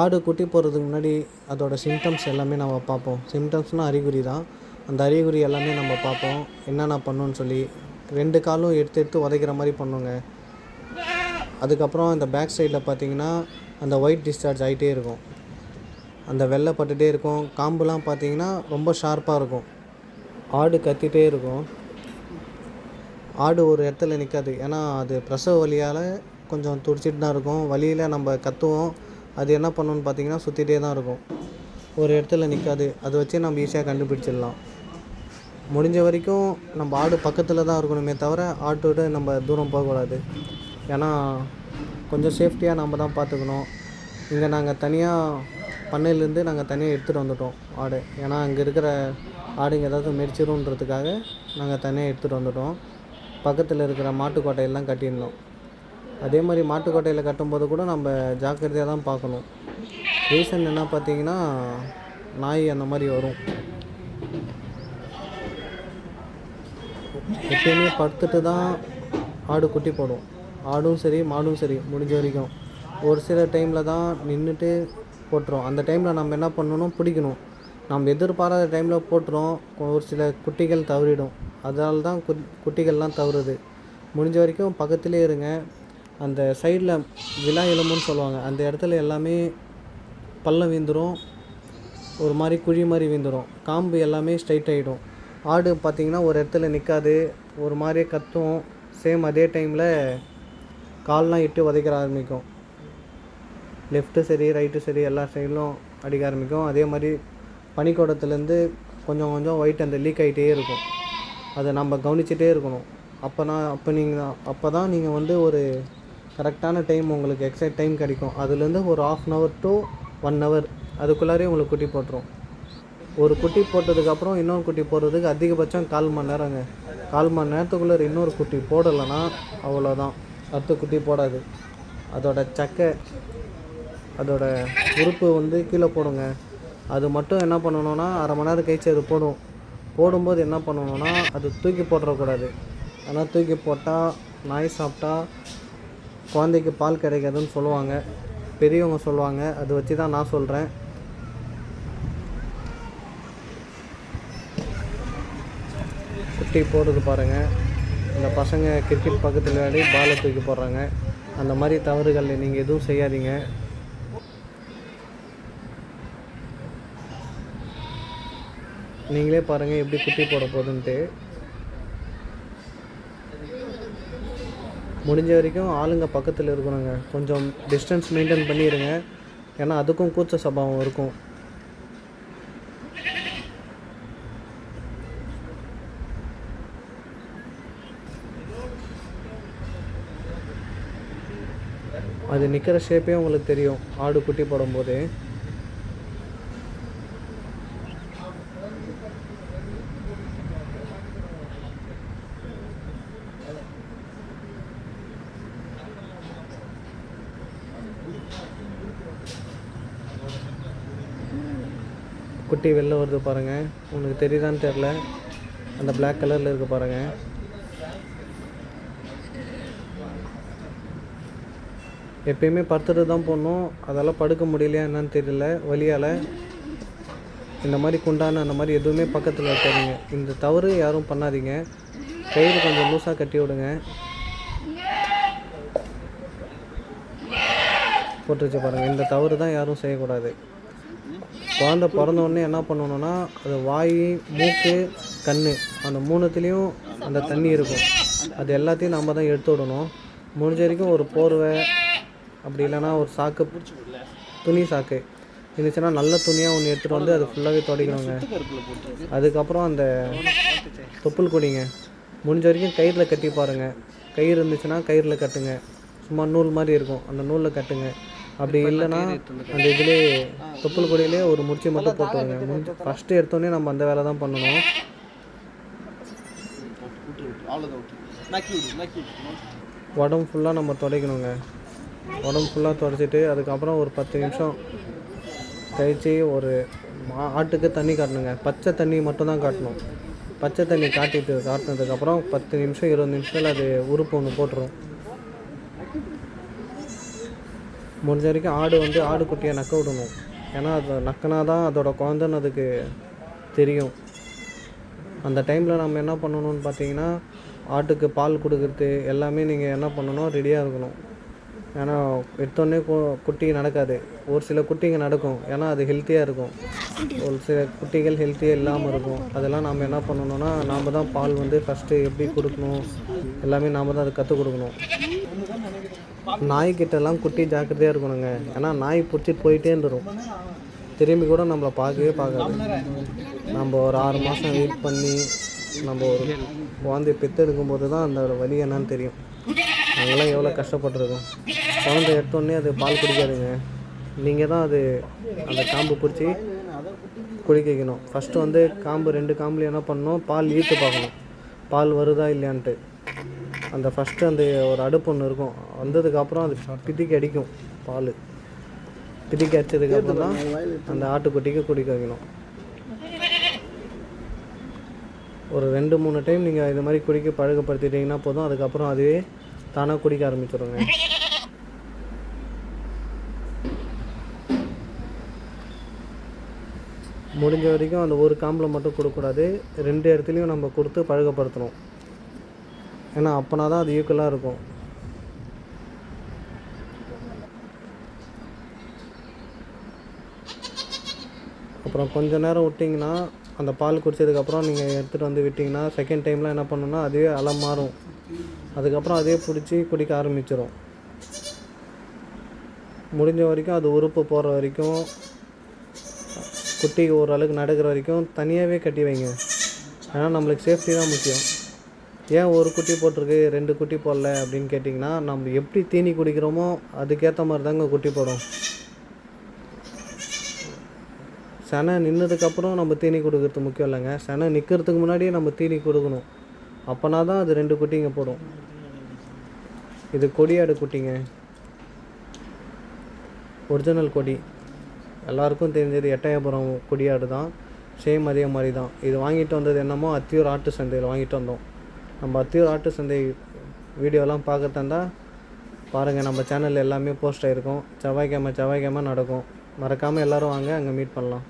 ஆடு குட்டி போடுறதுக்கு முன்னாடி அதோட சிம்டம்ஸ் எல்லாமே நம்ம பார்ப்போம். சிம்டம்ஸ்னால் அறிகுறி தான். அந்த அறிகுறி எல்லாமே நம்ம பார்ப்போம். என்னென்ன பண்ணுன்னு சொல்லி ரெண்டு காலும் எடுத்து எடுத்து உதைக்கிற மாதிரி பண்ணுங்க. அதுக்கப்புறம் இந்த பேக் சைடில் பார்த்தீங்கன்னா அந்த ஒயிட் டிஸ்சார்ஜ் ஆகிட்டே இருக்கும். அந்த வெள்ளை பட்டுகிட்டே இருக்கும். காம்புலாம் பார்த்தீங்கன்னா ரொம்ப ஷார்ப்பாக இருக்கும். ஆடு கத்திட்டே இருக்கும். ஆடு ஒரு இடத்துல நிற்காது ஏன்னா அது பிரசவ வழியால் கொஞ்சம் துடிச்சிட்டு தான் இருக்கும். வழியில் நம்ம கத்துவோம். அது என்ன பண்ணுன்னு பார்த்தீங்கன்னா சுற்றிட்டே தான் இருக்கும். ஒரு இடத்துல நிற்காது அதை வச்சு நம்ம ஈஸியாக கண்டுபிடிச்சிடலாம். முடிஞ்ச வரைக்கும் நம்ம ஆடு பக்கத்தில் தான் இருக்கணுமே தவிர ஆட்டோட நம்ம தூரம் போகக்கூடாது. ஏன்னா கொஞ்சம் சேஃப்டியாக நம்ம தான் பார்த்துக்கணும். இங்கே நாங்கள் தனியாக பண்ணையிலேருந்து நாங்கள் தனியாக எடுத்துகிட்டு வந்துட்டோம் ஆடு. ஏன்னா அங்கே இருக்கிற ஆடுங்க ஏதாவது மெரிச்சிரும்ன்றதுக்காக நாங்கள் தனியாக எடுத்துகிட்டு வந்துட்டோம். பக்கத்தில் இருக்கிற மாட்டுக்கோட்டையெல்லாம் கட்டியிருந்தோம். அதே மாதிரி மாட்டுக்கொட்டையில் கட்டும்போது கூட நம்ம ஜாக்கிரதையாக தான் பார்க்கணும். ரீசன் என்ன பார்த்தீங்கன்னா நாய் அந்த மாதிரி வரும். எப்பயுமே படுத்துட்டு தான் ஆடு குட்டி போடும். ஆடும் சரி மாடும் சரி முடிஞ்ச வரைக்கும். ஒரு சில டைமில் தான் நின்றுட்டு போட்டுரும். அந்த டைமில் நம்ம என்ன பண்ணணும்? பிடிக்கணும். நம்ம எதிர்பாராத டைமில் போட்டுரும். ஒரு சில குட்டிகள் தவறிடும். அதனால தான் குட் குட்டிகள்லாம் தவறுது. முடிஞ்ச வரைக்கும் பக்கத்துலேயே இருங்க. அந்த சைடில் விழா எலும்புன்னு சொல்லுவாங்க. அந்த இடத்துல எல்லாமே பள்ளம் வீந்துடும் ஒரு மாதிரி குழி மாதிரி வீந்துடும் காம்பு எல்லாமே ஸ்ட்ரைட் ஆகிடும் ஆடு பார்த்திங்கன்னா ஒரு இடத்துல நிற்காது ஒரு மாதிரியே கத்தும். சேம் அதே டைமில் கால்லாம் இட்டு உதைக்கிற ஆரம்பிக்கும். லெஃப்ட்டு சரி ரைட்டு சரி எல்லா சைடிலும் அடிக்க ஆரம்பிக்கும். அதே மாதிரி பனிக்கூடத்துலேருந்து கொஞ்சம் கொஞ்சம் ஒயிட் அந்த லீக் ஆகிட்டே இருக்கும். அதை நம்ம கவனிச்சிட்டே இருக்கணும். அப்போனா அப்போ நீங்கள் அப்போ தான் நீங்கள் வந்து ஒரு கரெக்டான டைம் உங்களுக்கு எக்ஸாக்ட் டைம் கிடைக்கும். அதுலேருந்து ஒரு half an hour to one hour அதுக்குள்ளாரே உங்களுக்கு குட்டி போட்டுரும். ஒரு குட்டி போட்டதுக்கப்புறம் இன்னொரு குட்டி போடுறதுக்கு அதிகபட்சம் கால் மணி நேரங்க. கால் மணி நேரத்துக்குள்ளே இன்னொரு குட்டி போடலைன்னா அவ்வளோதான் அடுத்த குட்டி போடாது. அதோட சக்கை அதோட உறுப்பு வந்து கீழே போடுங்க. அது மட்டும் என்ன பண்ணணும்னா அரை மணி நேரம் கழிச்சு அது போடும். போடும்போது என்ன பண்ணணும்னா அது தூக்கி போட்டுறக்கூடாது. ஆனால் தூக்கி போட்டால் நாய் சாப்பிட்டா குழந்தைக்கு பால் கிடைக்காதுன்னு சொல்லுவாங்க. பெரியவங்க சொல்லுவாங்க. அதை வச்சு தான் நான் சொல்கிறேன் குட்டி போடுறது பாருங்கள் இந்த பசங்க கிரிக்கெட் பக்கத்தில் விளையாடி பாலை தூக்கி போடுறாங்க. அந்த மாதிரி தவறுகள் நீங்கள் எதுவும் செய்யாதீங்க. நீங்களே பாருங்கள் எப்படி குட்டி போட போகுதுன்ட்டு. முடிஞ்ச வரைக்கும் ஆளுங்க பக்கத்தில் இருக்கணுங்க. கொஞ்சம் டிஸ்டன்ஸ் மெயின்டைன் பண்ணிடுங்க ஏன்னா அதுக்கும் கூச்ச சபாவம் இருக்கும். அது நிற்கிற ஷேப்பே உங்களுக்கு தெரியும். ஆடு குட்டி போடும்போது. குட்டி வெளில வருது பாருங்கள் உங்களுக்கு தெரியுதான்னு தெரில அந்த பிளாக் கலரில் இருக்குது பாருங்கள் எப்பயுமே படுத்துட்டு தான் போடணும். அதால் படுக்க முடியலையா என்னன்னு தெரியல. வழியால் இந்த மாதிரி குண்டான அந்த மாதிரி எதுவுமே பக்கத்தில் வைக்காதீங்க. இந்த தவறு யாரும் பண்ணாதீங்க. கயிறு கொஞ்சம் லூஸாக கட்டி விடுங்க. போட்டு வச்சு பாருங்கள் இந்த தவறு தான் யாரும் செய்யக்கூடாது. குழந்த பிறந்த உடனே என்ன பண்ணணும்னா அது வாய் மூக்கு கண் அந்த மூணுத்துலேயும் அந்த தண்ணி இருக்கும். அது எல்லாத்தையும் நம்ம தான் எடுத்து விடணும். முடிஞ்ச வரைக்கும் ஒரு போர்வை அப்படி இல்லைன்னா ஒரு சாக்கு துணி சாக்கு. இருந்துச்சுன்னா நல்ல துணியாக ஒன்று எடுத்துகிட்டு வந்து அது ஃபுல்லாகவே துடைக்கணுங்க. அதுக்கப்புறம் அந்த தொப்புள் கொடிங்க. முடிஞ்ச வரைக்கும் கயிறில் கட்டி பாருங்கள் கயிறு இருந்துச்சுன்னா கயிறில் கட்டுங்க. சும்மா நூல் மாதிரி இருக்கும். அந்த நூலில் கட்டுங்க. அப்படி இல்லைன்னா அந்த இதிலே தொப்புள் கொடியிலே ஒரு முடிச்சு மட்டும் போட்டுருங்க முடிஞ்சு ஃபஸ்ட்டு எடுத்தோடனே நம்ம அந்த வேலை தான் பண்ணணும். உடம்பு ஃபுல்லாக நம்ம துடைக்கணுங்க. உடம்பு ஃபுல்லாக துடைச்சிட்டு அதுக்கப்புறம் ஒரு பத்து நிமிஷம் கழிச்சு ஒரு மா- ஆட்டுக்கு தண்ணி காட்டணுங்க. பச்சை தண்ணி மட்டும் தான் காட்டணும். பச்சை தண்ணி காட்டிட்டு காட்டினதுக்கப்புறம் பத்து நிமிஷம் இருபது நிமிஷத்தில் அது உறுப்பு ஒன்று போட்டுரும். முடிஞ்ச வரைக்கும் ஆடு வந்து ஆடு குட்டியை நக்க விடணும். ஏன்னா அது நக்கினா தான் அதோட குழந்தைன்னு அதுக்கு தெரியும். அந்த டைமில் நம்ம என்ன பண்ணணும்னு பார்த்தீங்கன்னா ஆட்டுக்கு பால் கொடுக்குறது எல்லாமே நீங்கள் என்ன பண்ணணும் ரெடியாக இருக்கணும். ஏன்னா எடுத்தோடனே கு குட்டி நடக்காது. ஒரு சில குட்டிங்க நடக்கும். ஏன்னா அது ஹெல்த்தியாக இருக்கும். ஒரு சில குட்டிகள் ஹெல்த்தியாக இல்லாமல் இருக்கும். அதெல்லாம் நாம் என்ன பண்ணணும்னா நாம் தான் பால் வந்து ஃபஸ்ட்டு எப்படி கொடுக்கணும் எல்லாமே நாம் தான் அதை கற்றுக் கொடுக்கணும். நாய்க்கிட்டலாம் குட்டி ஜாக்கிரதையாக இருக்கணுங்க. ஏன்னா நாய் பிடிச்சிட்டு போயிட்டே இருந்துடும் திரும்பி கூட நம்மளை பார்க்கவே பார்க்காது. நம்ம ஒரு ஆறு மாதம் வெயிட் பண்ணி நம்ம ஒரு குழந்தை பெற்றெடுக்கும் போது தான் அந்த வலி என்னன்னு தெரியும். நாங்களாம் எவ்வளோ கஷ்டப்பட்டுருக்கோம். குழந்தை எடுத்தோடனே அது பால் குடிக்காதுங்க. நீங்கள் தான் அது அந்த காம்பு பிடிச்சி குடிக்க வைக்கணும். ஃபஸ்ட்டு வந்து காம்பு ரெண்டு காம்புலையும் என்ன பண்ணணும்? பால் ஈர்த்து பார்க்கணும். பால் வருதா இல்லையான்ட்டு. அந்த ஃபஸ்ட்டு அந்த ஒரு அடுப்பு ஒன்று இருக்கும். வந்ததுக்கப்புறம் அது பிதிக்கு அடிக்கும் பால். பிதிக்கு அடித்ததுக்கப்புறம் தான் அந்த ஆட்டுக்குட்டிக்கு குடிக்க வைக்கணும் ஒரு ரெண்டு மூணு டைம் நீங்கள் இது மாதிரி குடிக்க பழக்கப்படுத்திட்டீங்கன்னா போதும். அதுக்கப்புறம் அதுவே தானாக குடிக்க ஆரம்பிச்சிடுங்க முடிஞ்ச வரைக்கும் அந்த ஒரு காம்பில் மட்டும் கொடுக்கக்கூடாது. ரெண்டு இடத்துலையும் நம்ம கொடுத்து பழகப்படுத்தணும் ஏன்னா அப்போனா தான் அது ஈக்குவலாக இருக்கும். அப்புறம் கொஞ்ச நேரம் விட்டிங்கன்னா அந்த பால் குடித்ததுக்கப்புறம் நீங்கள் எடுத்துகிட்டு வந்து விட்டிங்கன்னா செகண்ட் டைம்லாம் என்ன பண்ணுன்னா அதுவே அலை மாறும். அதுக்கப்புறம் அதே பிடிச்சி குடிக்க ஆரம்பிச்சிடும் முடிஞ்ச வரைக்கும் அது உறுப்பு போகிற வரைக்கும் குட்டி ஓரளவுக்கு நடக்கிற வரைக்கும் தனியாகவே கட்டி வைங்க. ஏன்னா நம்மளுக்கு சேஃப்டி தான் முக்கியம். ஏன் ஒரு குட்டி போட்டிருக்கு ரெண்டு குட்டி போடல அப்படின்னு கேட்டிங்கன்னா நம்ம எப்படி தீனி குடிக்கிறோமோ அதுக்கேற்ற மாதிரி தாங்க குட்டி போடும். செனை நின்னதுக்கப்புறம் நம்ம தீனி கொடுக்கறது முக்கியம் இல்லைங்க. செனை நிற்கிறதுக்கு முன்னாடியே நம்ம தீனி கொடுக்கணும். அப்போனா தான் அது ரெண்டு குட்டிங்க போடும். இது கொடியாடு குட்டிங்க. ஒரிஜினல் கொடி. எல்லாருக்கும் தெரிஞ்சது எட்டயபுரம் கொடியாடு தான். சேம் அதே மாதிரி தான். இது வாங்கிட்டு வந்தது என்னமோ அத்தியூர் ஆட்டு சந்தையில் வாங்கிட்டு வந்தோம். நம்ம அத்தியூர் ஆட்டு சந்தை வீடியோலாம் பார்க்குறதா இருந்தால் பாருங்கள் நம்ம சேனலில் எல்லாமே போஸ்ட் ஆகிருக்கும் செவ்வாய்க்கிழமை செவ்வாய்க்கிழமை நடக்கும். மறக்காமல் எல்லோரும் வாங்க அங்கே மீட் பண்ணலாம்.